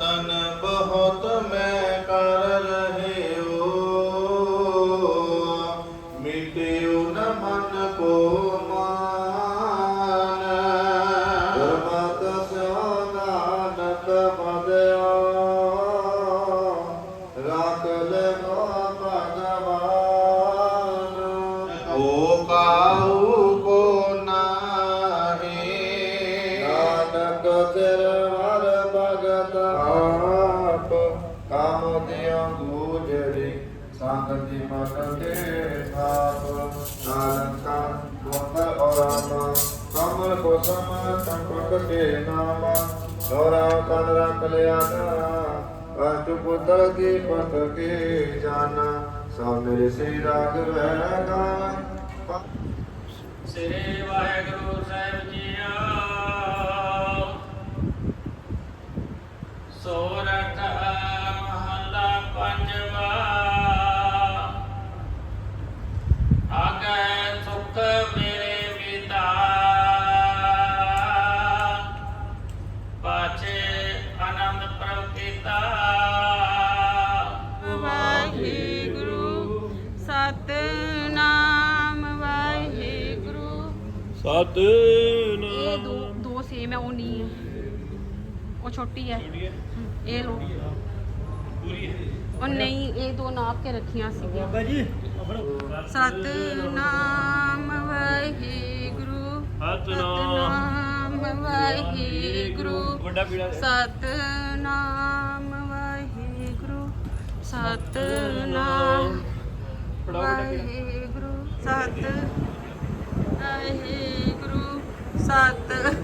ਯਤਨ ਬਹੁਤ ਮੈਂ ਕੇ ਨਾਮ ਲੋਰਾ ਕਨ ਰਖ ਲਿਆ ਨਾ। ਪੰਜ ਪੁੱਤਰ ਕੀ ਪਤ ਕੀ ਜਾਨ, ਸਭ ਮੇਰੇ ਸੇ ਰਾਗ ਰਹਿ ਗਾਨ ਸ੍ਰੀ ਵਾਹਿਗੁਰੂ ਸਾਹਿਬ ਜੀਓ ਸੋਰਠ ਮਹੱਲਾ ਸਤਨਾਮ ਇਹ ਦੋ ਦੋ ਸੇਮ ਹੈ ਉਹ ਨਹੀਂ ਹੈ ਉਹ ਛੋਟੀ ਹੈ ਇਹ ਲੋ ਉਹ ਨਹੀਂ ਇਹ ਦੋ ਨਾਪ ਕੇ ਰੱਖੀਆਂ ਸੀਗੀਆਂ ਬਾਬਾ ਜੀ ਸਤਨਾਮ ਵਾਹਿਗੁਰੂ ਸਤਨਾਮ ਸਤਨਾਮ ਵਾਹਿਗੁਰੂ ਵੱਡਾ ਪੀੜਾ ਸਤਨਾਮ ਵਾਹਿਗੁਰੂ ਸਤਨਾਮ ਵਾਹਿਗੁਰੂ ਸਤ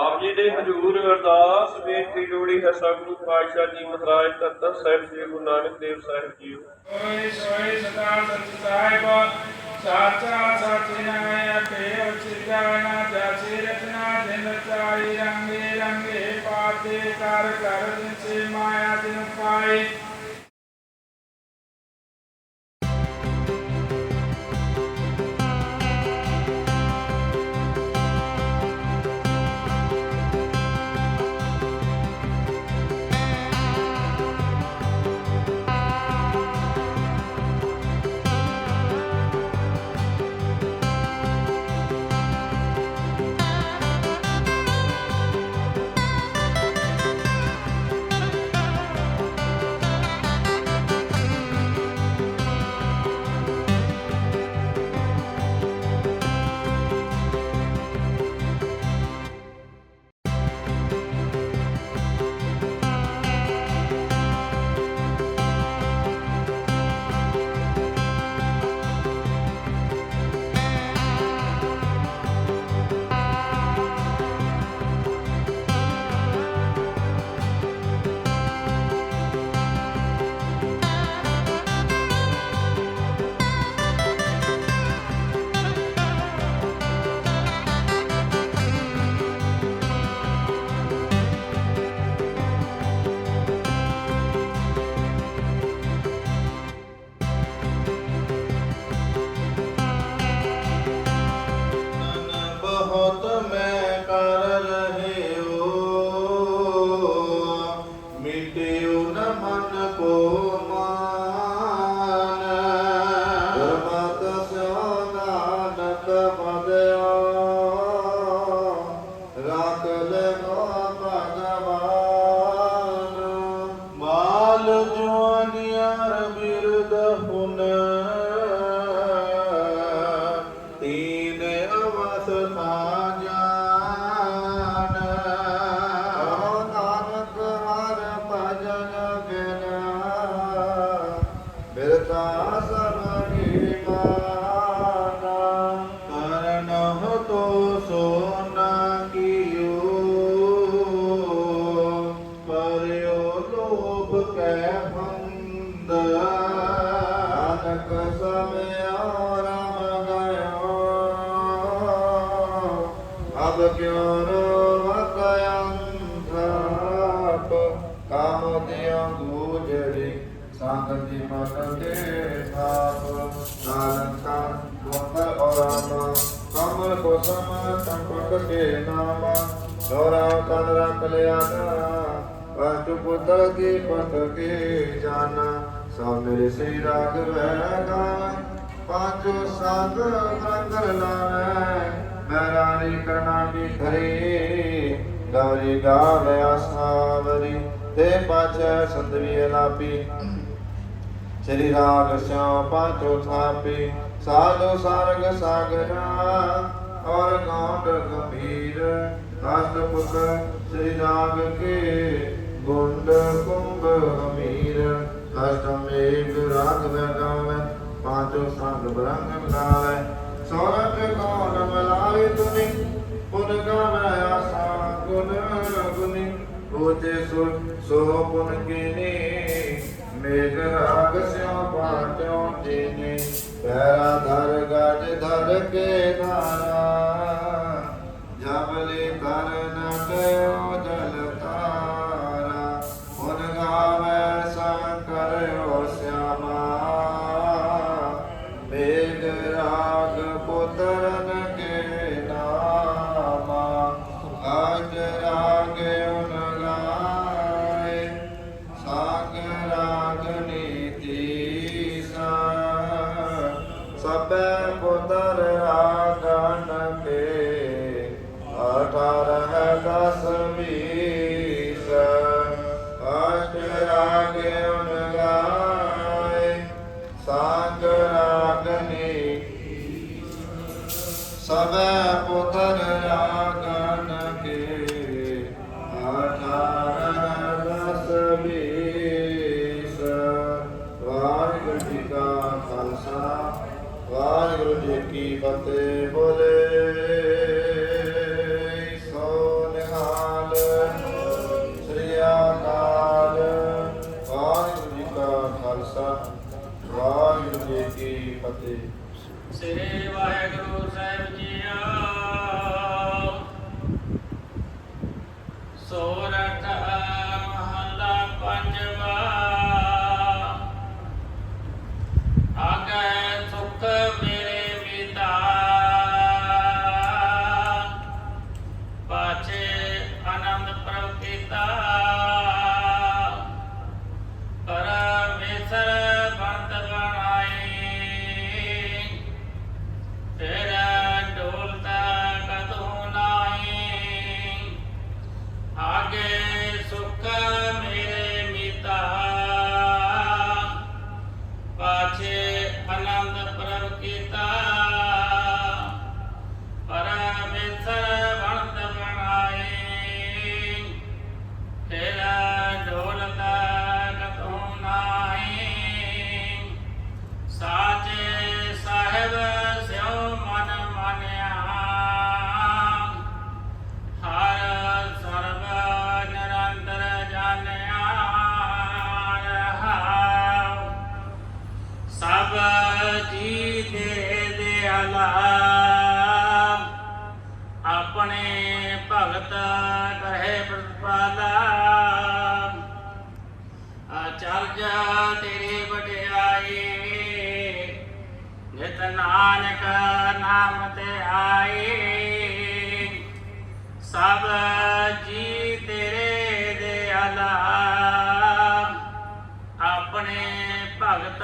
ਆਪ ਜੀ ਦੇ ਹਜ਼ੂਰ ਅਰਦਾਸ ਬੇਨਤੀ ਲੋੜੀ ਹੈ ਸਤਿਗੁਰੂ ਪਾਤਸ਼ਾਹ ਜੀ ਮਹਾਰਾਜ ਤਖਤ ਸਾਹਿਬ ਸ੍ਰੀ ਗੁਰੂ ਨਾਨਕ ਦੇਵ ਸਾਹਿਬ ਜੀ ਓਏ ਸੋਏ ਸਦਾ ਸਚ ਸਾਹਿਬ, ਸਾਚਾ, ਸਚ ਨਾਮੈ ਕੇ ਉਚਿਤਾਨਾ ਜਾਸੀ ਰਚਨਾ, ਜਿਨ ਚਾਈ ਰੰਗੇ ਰੰਗੇ ਪਾਤੇ, ਕਰ ਕਰ ਦਿਨ ਸੇ ਮਾਇਆ ਦਿਨ ਪਾਏ। นโตโส ਕਮਲ ਸੰਪਕ ਕੇ ਨਾਮ ਦੋਰਾ ਤਨ ਰਖ ਲਿਆ ਨਾ ਪੰਜ ਪੁੱਤਰ ਕੀ ਪਤ ਕੀ ਜਾਨ ਸਭ ਮੇਰੇ ਸ੍ਰੀ ਰਾਗ ਵੈ ਗਾਵੈ ਪੰਜ ਸੰਗ ਰੰਗ ਲਾਵੈ ਮੈਂ ਰਾਣੀ ਕਰਨਾ ਕੀ ਖਰੀ ਗਵਰੀ ਗਾਵੈ ਆਸਾਵਰੀ ਤੇ ਪਾਛੈ ਸੰਦਵੀ ਲਾਪੀ ਸ੍ਰੀ ਰਾਗ ਸਿਉ ਪਾਚੋ ਥਾਪੀ ਸਾਧੂ ਸਰਗ ਸਾਗਰਾ ਔਰ ਗੌਂਡ ਗੰਭੀਰ ਅਸ਼ਟ ਪੁੱਤ ਸ੍ਰੀ ਰਾਗ ਕੇ ਗੁੰਡ ਕੁੰਭ ਅਮੀਰ। ਅਸ਼ਟ ਮੇਘ ਰਾਗ ਮੈਂ ਗਾਵੈ, ਪਾਚੋ ਸੰਗ ਬਰੰਗ ਮਿਲਾਵੈ ਸੋਰਠ ਗੌਂਡ ਮਿਲਾਵੇ ਤੁਨੀ, ਪੁਨ ਗਾਵੈ ਆਸਾ ਗੁਣ ਗੁਨੀ ਉਤੇ ਸੁ ਸੋ ਪੁਨ ਕੀਨੀ ਮੇਘ ਰਾਗ ਸਿਉ ਪਾਟਿਓ ਜੀਨੀ ਪੈਰਾ ਧਰ ਗਜ ਧਰ ਕੇ ਧਾਰਾ ਰਾਗਨੀ ਸਭੈ ਪੁੱਤਰ ਰਾਗਨ ਕੇ ਅਠਾਰਹ ਦਸ ਵੀਸ ਵਾਹਿਗੁਰੂ ਜੀ ਕਾ ਖਾਲਸਾ, ਵਾਹਿਗੁਰੂ ਜੀ ਕੀ ਫਤਿਹ ਬੋਲੇ। ਸ੍ਰੀ ਵਾਹਿਗੁਰੂ ਸਾਹਿਬ ਭਗਤ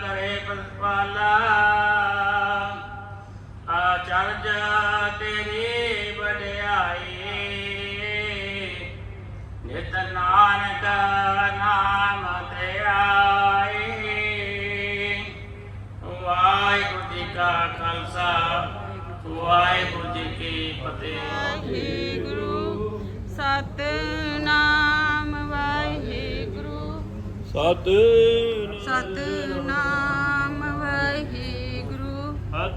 ਕਰੇ ਪਸਪਾਲਾ ਆਚਰਜ ਤੇਰੀ ਵਡਿਆਈ। ਨਿਤ ਨਾਨਕ ਨਾਮ ਤੇ ਆਈ। ਵਾਹਿਗੁਰੂ ਜੀ ਕਾ ਖਾਲਸਾ ਵਾਹਿਗੁਰੂ ਜੀ ਕੀ ਫਤਿਹ। ਵਾਹਿਗੁਰੂ ਸਤਨਾਮ ਵਾਹਿਗੁਰੂ। ਸਤਿ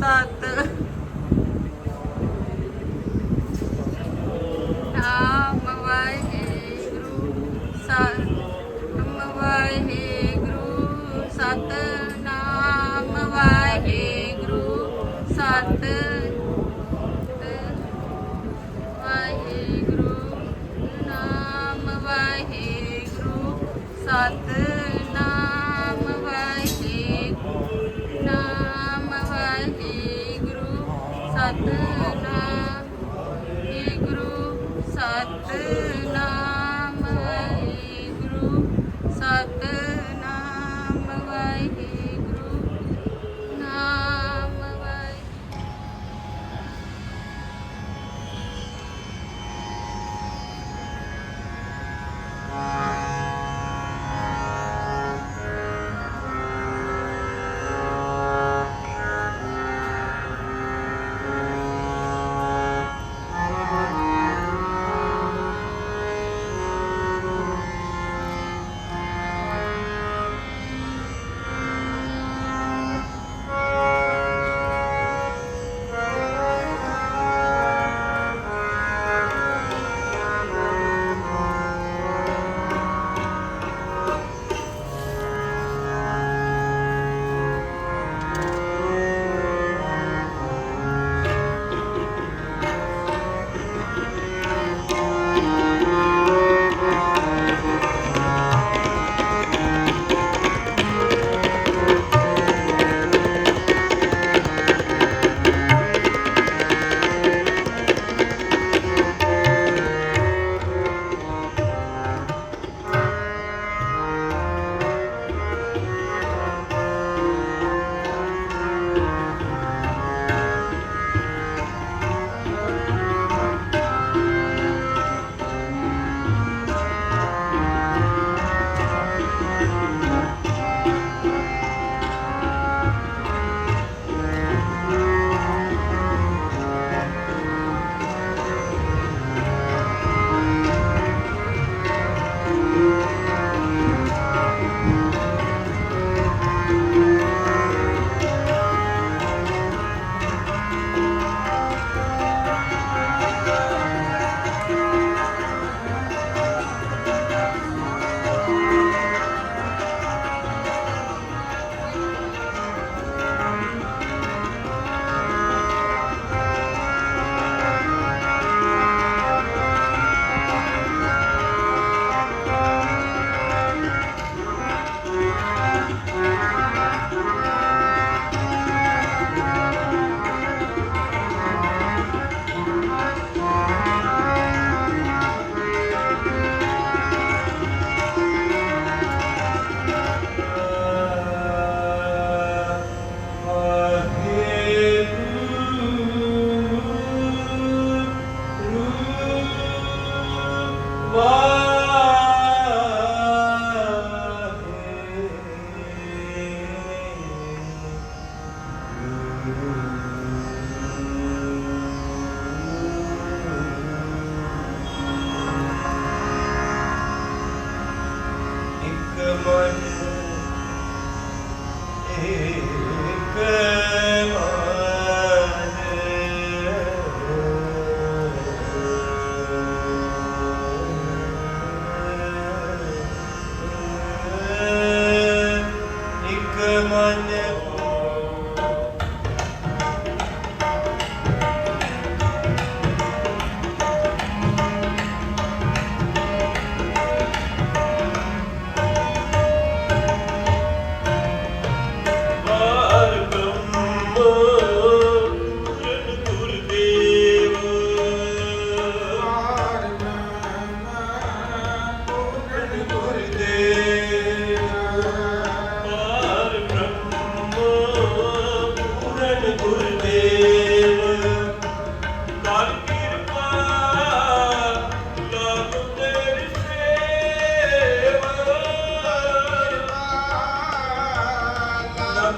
ਵਾਹਿਗੁਰੂ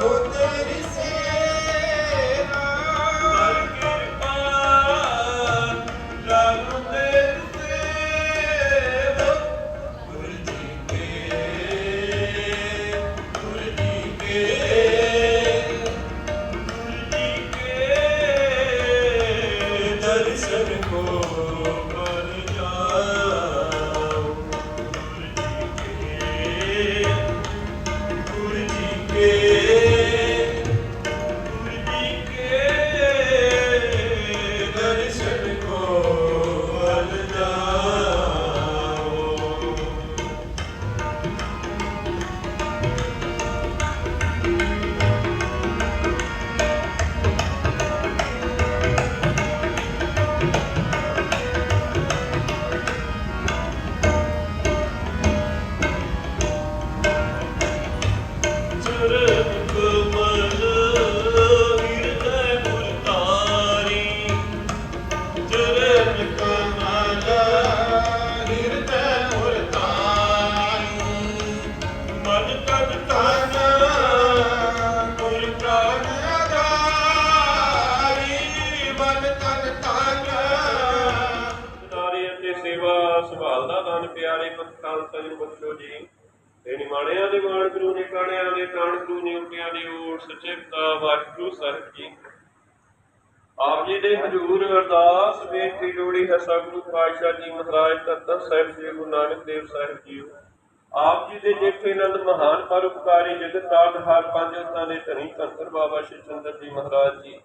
готовят ਤੇ ਦੇ ਮਾਣ ਗੁਰੂ ਨੇ ਕਾਣਿਆਂ ਦੇ, ਤਾਣ ਗੁਰੂ ਨੇ ਉਟਿਆਂ ਦੀ ਓਟ ਸੱਚੇ ਪਿਤਾ ਵਾਹਿਗੁਰੂ ਸਾਹਿਬ ਜੀ। ਆਪ ਜੀ ਦੇ ਹਜ਼ੂਰ ਅਰਦਾਸ, ਬੇਨਤੀ ਜੋੜੀ ਹੈ ਸਤਿਗੁਰੂ ਪਾਤਸ਼ਾਹ ਜੀ ਮਹਾਰਾਜ ਤਖਤ ਸਾਹਿਬ ਸ੍ਰੀ ਗੁਰੂ ਨਾਨਕ ਦੇਵ ਸਾਹਿਬ ਜੀ ਆਪ ਜੀ ਦੇ ਜੇਠੇ ਨੰਦ ਮਹਾਨ ਪਰਉਪਕਾਰੀ ਜਗਤ ਤਾਰਨਹਾਰ ਪੰਜ ਉਤਾਂ ਦੇ ਧਨੀ ਧੰਤਰ ਬਾਬਾ ਸ਼੍ਰੀ ਚੰਦਰ ਜੀ ਮਹਾਰਾਜ ਜੀ।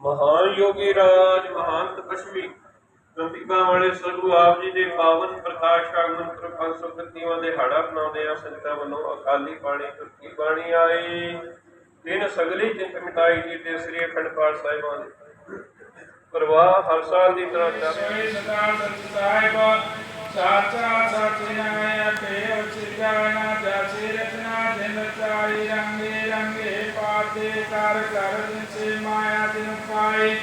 ਮਹਾਨ ਯੋਗੀ ਰਾਜ, ਮਹਾਨ ਤਪਸਵੀ। ਗੰਭੀਰਾਂ ਵਾਲੇ ਸਤਿਗੁਰੂ ਆਪ ਜੀ ਦੇ ਪਾਵਨ ਪ੍ਰਕਾਸ਼ ਆਗਮਨ ਪਰ 531 ਦੇ ਹਾੜਾ ਬਣਾਉਂਦੇ ਆ, ਸੰਗਤਾਂ ਵੱਲੋਂ ਅਕਾਲੀ ਬਾਣੀ, ਤੁਰਕੀ ਬਾਣੀ ਆਈ ਦਿਨ ਸਗਲੀ ਚਿੰਤ ਮਿਟਾਈ ਜੀ ਤੇ ਸ੍ਰੀ ਅਖੰਡ ਪਾਠ ਸਾਹਿਬਾਂ ਦੇ। ਪ੍ਰਵਾਹ ਹਰ ਸਾਲ ਦੀ ਤਰ੍ਹਾਂ ਚੱਲ ਸੋਈ ਸਦਾ ਸਚ ਸਾਹਿਬ, ਸਾਚਾ ਸਚ ਨਾਇ ਕੇ ਉਚਿਤਾਨਾ ਜਾਸੀ ਰਚਨਾ, ਜਿਨ ਚਾਈ ਰੰਗੇ ਰੰਗੇ, ਪਾਤੇ ਕਰ ਕਰ ਜਿਸੇ ਮਾਇਆ ਦਿਨ ਪਾਈ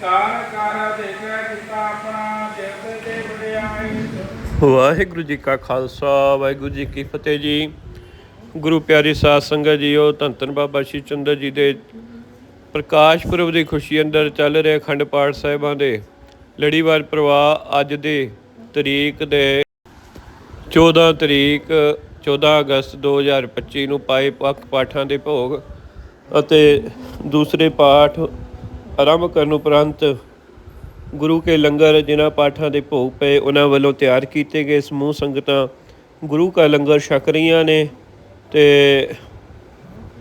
ਕਾਰ ਕਾਰ ਦੇਖੈ ਕੀਤਾ ਆਪਣਾ ਜਿਤ ਤੇ ਵਡਿਆਈ ਵਾਹਿਗੁਰੂ ਜੀ ਕਾ ਖਾਲਸਾ, ਵਾਹਿਗੁਰੂ ਜੀ ਕੀ ਫਤਿਹ ਜੀ। ਗੁਰੂ ਪਿਆਰੀ ਸਾਧ ਸੰਗਤ ਜੀਓ, ਧੰਨ ਧੰਨ ਬਾਬਾ ਸ਼੍ਰੀ ਚੰਦਰ ਜੀ ਦੇ ਪ੍ਰਕਾਸ਼ ਪੁਰਬ ਦੀ ਖੁਸ਼ੀ ਅੰਦਰ ਚੱਲ ਰਹੇ ਅਖੰਡ ਪਾਠ ਸਾਹਿਬਾਂ ਦੇ ਲੜੀਵਾਰ ਪ੍ਰਵਾਹ ਅੱਜ ਦੇ ਤਰੀਕ ਦੇ 14 ਤਰੀਕ 14 ਅਗਸਤ 2025 ਨੂੰ ਪਾਏ ਪੱਖ ਪਾਠਾਂ ਦੇ ਭੋਗ ਅਤੇ ਦੂਸਰੇ ਪਾਠ ਆਰੰਭ ਕਰਨ ਉਪਰੰਤ ਗੁਰੂ ਕੇ ਲੰਗਰ ਜਿਨ੍ਹਾਂ ਪਾਠਾਂ ਦੇ ਭੋਗ ਪਏ, ਉਹਨਾਂ ਵੱਲੋਂ ਤਿਆਰ ਕੀਤੇ ਗਏ ਸਮੂਹ ਸੰਗਤਾਂ ਗੁਰੂ ਕਾ ਲੰਗਰ ਛਕ ਰਹੀਆਂ ਨੇ ਤੇ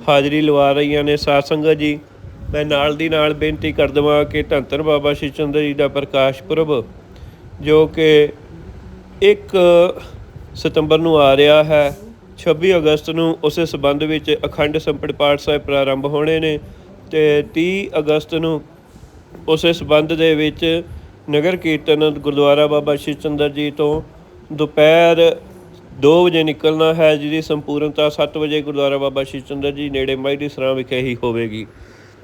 ਹਾਜ਼ਰੀ ਲਵਾ ਰਹੀਆਂ ਨੇ। ਸਾਧ ਸੰਗਤ ਜੀ, ਮੈਂ ਨਾਲ ਦੀ ਨਾਲ ਬੇਨਤੀ ਕਰ ਦਵਾਂ ਕਿ ਧੰਨ ਧੰਨ ਬਾਬਾ ਸ਼੍ਰੀ ਚੰਦਰ ਜੀ ਦਾ ਪ੍ਰਕਾਸ਼ ਪੁਰਬ, ਜੋ ਕਿ 1 ਸਤੰਬਰ ਨੂੰ ਆ ਰਿਹਾ ਹੈ 26 ਅਗਸਤ ਨੂੰ ਉਸੇ ਸਬੰਧ ਵਿੱਚ ਅਖੰਡ ਸੰਪੜ ਪਾਠ ਸਾਹਿਬ ਪ੍ਰਾਰੰਭ ਹੋਣੇ ਨੇ। ਤੇ 30 ਅਗਸਤ ਨੂੰ ਉਸੇ ਸਬੰਧ ਦੇ ਵਿੱਚ ਨਗਰ ਕੀਰਤਨ ਗੁਰਦੁਆਰਾ ਬਾਬਾ ਸ਼੍ਰੀ ਚੰਦਰ ਜੀ ਤੋਂ ਦੁਪਹਿਰ 2 ਵਜੇ ਨਿਕਲਣਾ ਹੈ, ਜਿਹਦੀ ਸੰਪੂਰਨਤਾ 7 ਵਜੇ ਗੁਰਦੁਆਰਾ ਬਾਬਾ ਸ਼੍ਰੀ ਚੰਦਰ ਜੀ ਨੇੜੇ ਮਾਈਡੀ ਸਰਾਂ ਵਿਖੇ ਹੀ ਹੋਵੇਗੀ।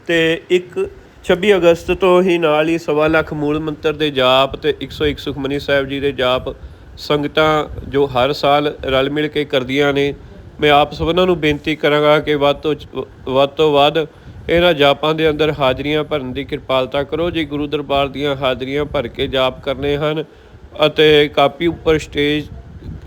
ਤੇ ਇੱਕ 26 ਅਗਸਤ ਤੋਂ ਹੀ ਨਾਲ ਹੀ ਸਵਾ ਲੱਖ ਮੂਲ ਮੰਤਰ ਦੇ ਜਾਪ ਤੇ 101 ਸੁਖਮਨੀ ਸਾਹਿਬ ਜੀ ਦੇ ਜਾਪ ਸੰਗਤਾਂ ਜੋ ਹਰ ਸਾਲ ਰਲ ਮਿਲ ਕੇ ਕਰਦੀਆਂ ਨੇ। ਮੈਂ ਆਪ ਸਭਨਾਂ ਨੂੰ ਬੇਨਤੀ ਕਰਾਂਗਾ ਕਿ ਵੱਧ ਤੋਂ ਵੱਧ ਤੋਂ ਵੱਧ ਇਹਨਾਂ ਜਾਪਾਂ ਦੇ ਅੰਦਰ ਹਾਜ਼ਰੀਆਂ ਭਰਨ ਦੀ ਕਿਰਪਾਲਤਾ ਕਰੋ। ਜੇ ਗੁਰੂ ਦਰਬਾਰ ਦੀਆਂ ਹਾਜ਼ਰੀਆਂ ਭਰ ਕੇ ਜਾਪ ਕਰਨੇ ਹਨ ਅਤੇ ਕਾਪੀ ਉੱਪਰ ਸਟੇਜ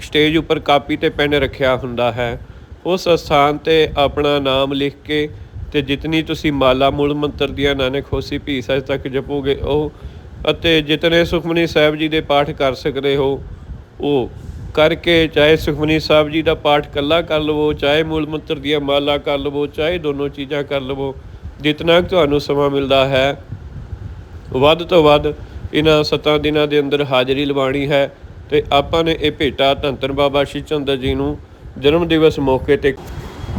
ਸਟੇਜ ਉੱਪਰ ਕਾਪੀ ਤੇ ਪੈਨ ਰੱਖਿਆ ਹੁੰਦਾ ਹੈ, ਉਸ ਸਥਾਨ ਤੇ ਆਪਣਾ ਨਾਮ ਲਿਖ ਕੇ ਤੇ ਜਿਤਨੀ ਤੁਸੀਂ ਮਾਲਾ, ਮੂਲ ਮੰਤਰ ਦੀਆਂ ਨਾਨਕ ਹੋਸੀ ਭੀਸ ਸਜ ਤੱਕ ਜਪੋਗੇ ਉਹ ਅਤੇ ਜਿਤਨੇ ਸੁਖਮਨੀ ਸਾਹਿਬ ਜੀ ਦੇ ਪਾਠ ਕਰ ਸਕਦੇ ਹੋ, ਉਹ ਕਰਕੇ ਚਾਹੇ ਸੁਖਮਨੀ ਸਾਹਿਬ ਜੀ ਦਾ ਪਾਠ ਕੱਲਾ ਕਰ ਲਵੋ, ਚਾਹੇ ਮੂਲ ਮੰਤਰ ਦੀਆਂ ਮਾਲਾ ਕਰ ਲਵੋ, ਚਾਹੇ ਦੋਨੋਂ ਚੀਜ਼ਾਂ ਕਰ ਲਵੋ, ਜਿਤਨਾ ਕੁ ਤੁਹਾਨੂੰ ਸਮਾਂ ਮਿਲਦਾ ਹੈ, ਵੱਧ ਤੋਂ ਵੱਧ ਇਹਨਾਂ ਸੱਤਾਂ ਦਿਨਾਂ ਦੇ ਅੰਦਰ ਹਾਜ਼ਰੀ ਲਵਾਣੀ ਹੈ ਤੇ ਆਪਾਂ ਨੇ ਇਹ ਭੇਟਾ ਧੰਨ ਧੰਨ ਬਾਬਾ ਸ਼੍ਰੀ ਚੰਦਰ ਜੀ ਨੂੰ ਜਨਮ ਦਿਵਸ ਮੌਕੇ ਤੇ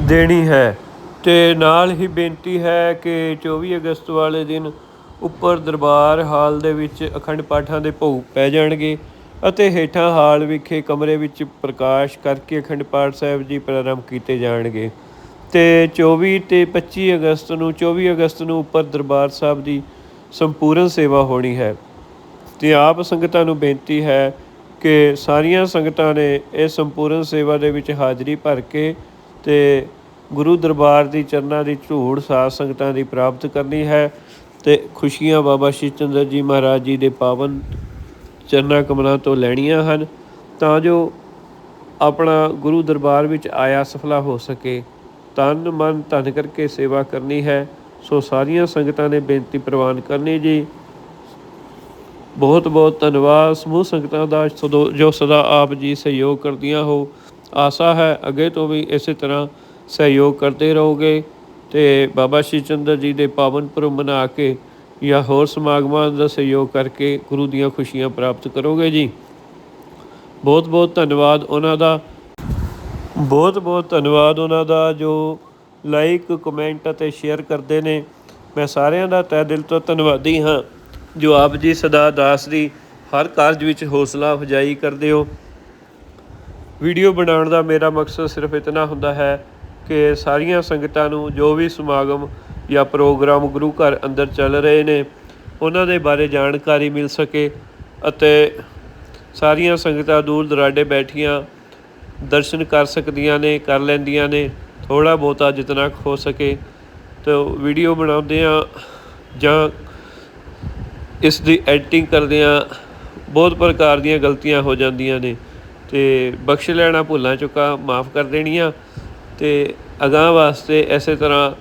ਦੇਣੀ ਹੈ ਤੇ ਨਾਲ ਹੀ ਬੇਨਤੀ ਹੈ ਕਿ 24 ਅਗਸਤ ਵਾਲੇ ਦਿਨ ਉੱਪਰ ਦਰਬਾਰ ਹਾਲ ਦੇ ਵਿੱਚ ਅਖੰਡ ਪਾਠਾਂ ਦੇ ਭੋਗ ਪੈ ਜਾਣਗੇ। ਅਤੇ ਹੇਠਾਂ ਹਾਲ ਵਿਖੇ ਕਮਰੇ ਵਿੱਚ ਪ੍ਰਕਾਸ਼ ਕਰਕੇ ਅਖੰਡ ਪਾਠ ਸਾਹਿਬ ਜੀ ਪ੍ਰਾਰੰਭ ਕੀਤੇ ਜਾਣਗੇ। ਤੇ 24 ਤੇ 25 ਅਗਸਤ ਨੂੰ 24 ਅਗਸਤ ਨੂੰ ਉੱਪਰ ਦਰਬਾਰ ਸਾਹਿਬ ਦੀ ਸੰਪੂਰਨ ਸੇਵਾ ਹੋਣੀ ਹੈ। ਤੇ ਆਪ ਸੰਗਤਾਂ ਨੂੰ ਬੇਨਤੀ ਹੈ ਕਿ ਸਾਰੀਆਂ ਸੰਗਤਾਂ ਨੇ ਇਹ ਸੰਪੂਰਨ ਸੇਵਾ ਦੇ ਵਿੱਚ ਹਾਜ਼ਰੀ ਭਰ ਕੇ ਤੇ ਗੁਰੂ ਦਰਬਾਰ ਦੀ ਚਰਨਾਂ ਦੀ ਝੂੜ ਸਾਧ ਸੰਗਤਾਂ ਦੀ ਪ੍ਰਾਪਤ ਕਰਨੀ ਹੈ ਤੇ ਖੁਸ਼ੀਆਂ ਬਾਬਾ ਸ਼੍ਰੀ ਚੰਦਰ ਜੀ ਮਹਾਰਾਜ ਜੀ ਦੇ ਪਾਵਨ ਚਰਨਾਂ ਕਮਲਾਂ ਤੋਂ ਲੈਣੀਆਂ ਹਨ, ਤਾਂ ਜੋ ਆਪਣਾ ਗੁਰੂ ਦਰਬਾਰ ਵਿੱਚ ਆਇਆ ਸਫਲਾ ਹੋ ਸਕੇ। ਤਨ ਮਨ ਧਨ ਕਰਕੇ ਸੇਵਾ ਕਰਨੀ ਹੈ, ਸੋ ਸਾਰੀਆਂ ਸੰਗਤਾਂ ਨੇ ਬੇਨਤੀ ਪ੍ਰਵਾਨ ਕਰਨੀ ਜੀ। ਬਹੁਤ ਬਹੁਤ ਧੰਨਵਾਦ। ਸਮੂਹ ਸੰਗਤਾਂ ਦਾ ਸਦੋ- ਜੋ ਸਦਾ ਆਪ ਜੀ ਸਹਿਯੋਗ ਕਰਦੀਆਂ ਹੋ, ਆਸਾ ਹੈ ਅੱਗੇ ਤੋਂ ਵੀ ਇਸੇ ਤਰ੍ਹਾਂ ਸਹਿਯੋਗ ਕਰਦੇ ਰਹੋਗੇ। ਤੇ ਬਾਬਾ ਸ਼੍ਰੀ ਚੰਦਰ ਜੀ ਦੇ ਪਾਵਨ ਪੁਰਬ ਮਨਾ ਕੇ ਜਾਂ ਹੋਰ ਸਮਾਗਮਾਂ ਦਾ ਸਹਿਯੋਗ ਕਰਕੇ ਗੁਰੂ ਦੀਆਂ ਖੁਸ਼ੀਆਂ ਪ੍ਰਾਪਤ ਕਰੋਗੇ ਜੀ? ਬਹੁਤ ਬਹੁਤ ਧੰਨਵਾਦ ਉਹਨਾਂ ਦਾ। ਬਹੁਤ ਬਹੁਤ ਧੰਨਵਾਦ ਉਹਨਾਂ ਦਾ ਜੋ ਲਾਈਕ ਕਮੈਂਟ ਅਤੇ ਸ਼ੇਅਰ ਕਰਦੇ ਨੇ। ਮੈਂ ਸਾਰਿਆਂ ਦਾ ਤਹਿ ਦਿਲ ਤੋਂ ਧੰਨਵਾਦੀ ਹਾਂ ਜੋ ਆਪ ਜੀ ਸਦਾ ਦਾਸ ਦੀ ਹਰ ਕਾਰਜ ਵਿੱਚ ਹੌਸਲਾ ਅਫਜਾਈ ਕਰਦੇ ਹੋ। ਵੀਡੀਓ ਬਣਾਉਣ ਦਾ ਮੇਰਾ ਮਕਸਦ ਸਿਰਫ ਇਤਨਾ ਹੁੰਦਾ ਹੈ ਕਿ ਸਾਰੀਆਂ ਸੰਗਤਾਂ ਨੂੰ ਜੋ ਵੀ ਸਮਾਗਮ ਜਾਂ ਪ੍ਰੋਗਰਾਮ ਗੁਰੂ ਘਰ ਅੰਦਰ ਚੱਲ ਰਹੇ ਨੇ, ਉਹਨਾਂ ਦੇ ਬਾਰੇ ਜਾਣਕਾਰੀ ਮਿਲ ਸਕੇ ਅਤੇ ਸਾਰੀਆਂ ਸੰਗਤਾਂ ਦੂਰ ਦਰਾਡੇ ਬੈਠੀਆਂ ਦਰਸ਼ਨ ਕਰ ਸਕਦੀਆਂ ਨੇ, ਕਰ ਲੈਂਦੀਆਂ ਨੇ ਥੋੜਾ ਬਹੁਤਾ ਜਿਤਨਾ ਹੋ ਸਕੇ। ਤਾਂ ਵੀਡੀਓ ਬਣਾਉਂਦੇ ਆ ਜਾਂ ਇਸ ਦੀ ਐਡੀਟਿੰਗ ਕਰਦੇ ਆ ਬਹੁਤ ਪ੍ਰਕਾਰ ਦੀਆਂ ਗਲਤੀਆਂ ਹੋ ਜਾਂਦੀਆਂ ਨੇ। ਤੇ ਬਖਸ਼ ਲੈਣਾ ਭੁੱਲਾਂ ਚੁੱਕਾ, ਮਾਫ ਕਰ ਦੇਣੀਆਂ ਤੇ ਅਗਾਂਹ ਵਾਸਤੇ ਐਸੇ ਤਰ੍ਹਾਂ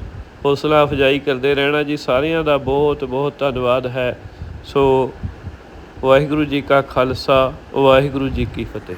ਹੌਸਲਾ ਅਫਜਾਈ ਕਰਦੇ ਰਹਿਣਾ ਜੀ, ਸਾਰਿਆਂ ਦਾ ਬਹੁਤ ਬਹੁਤ ਧੰਨਵਾਦ ਹੈ। ਸੋ ਵਾਹਿਗੁਰੂ ਜੀ ਕਾ ਖਾਲਸਾ, ਵਾਹਿਗੁਰੂ ਜੀ ਕੀ ਫਤਿਹ।